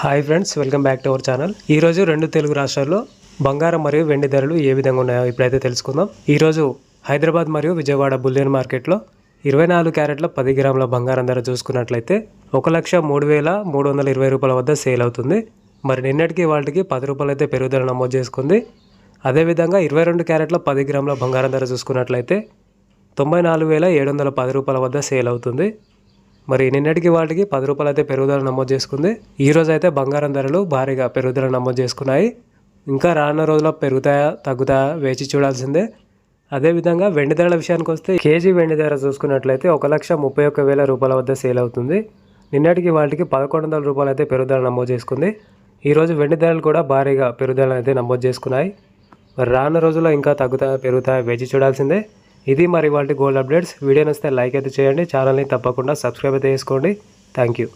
Hi friends welcome back to our channel ఈరోజు రెండు తెలుగు రాష్ట్రాల్లో బంగారం మరియు వెండి ధరలు ఏ విధంగా ఉన్నాయో ఇప్పుడైతే తెలుసుకుందాం. ఈరోజు హైదరాబాద్ మరియు విజయవాడ బుల్లియన్ మార్కెట్లో ఇరవై నాలుగు క్యారెట్ల పది గ్రాముల బంగారం ధర చూసుకున్నట్లయితే ఒక లక్ష మూడు వేల మూడు వందల ఇరవై రూపాయల వద్ద సేల్ అవుతుంది. మరి నిన్నటికి వాటికి పది రూపాయలు అయితే పెరుగుదల నమోదు చేసుకుంది. అదేవిధంగా ఇరవై రెండు క్యారెట్ల పది గ్రాముల బంగారం ధర చూసుకున్నట్లయితే తొంభై నాలుగు వేల ఏడు వందల పది రూపాయల వద్ద సేల్ అవుతుంది. మరి నిన్నటికి వాటికి పది రూపాయలు అయితే పెరుగుదల నమోదు చేసుకుంది. ఈ రోజు అయితే బంగారం ధరలు భారీగా పెరుగుదల నమోదు చేసుకున్నాయి. ఇంకా రానున్న రోజుల్లో పెరుగుతాయా తగ్గుతాయా వేచి చూడాల్సిందే. అదేవిధంగా వెండి ధరల విషయానికి వస్తే కేజీ వెండి ధర చూసుకున్నట్లయితే ఒక లక్ష ముప్పై ఒక్క వేల రూపాయల వద్ద సేల్ అవుతుంది. నిన్నటికి వాటికి పదకొండు వందల రూపాయలు అయితే పెరుగుదల నమోదు చేసుకుంది. ఈరోజు వెండి ధరలు కూడా భారీగా పెరుగుదల అయితే నమోదు చేసుకున్నాయి. మరి రానున్న రోజుల్లో ఇంకా తగ్గుతాయా పెరుగుతాయా వేచి చూడాల్సిందే. ఇది మరి వాటి గోల్డ్ అప్డేట్స్ వీడియో నచ్చితే లైక్ అయితే చేయండి. ఛానల్ని తప్పకుండా సబ్స్క్రైబ్ అయితే చేసుకోండి. Thank you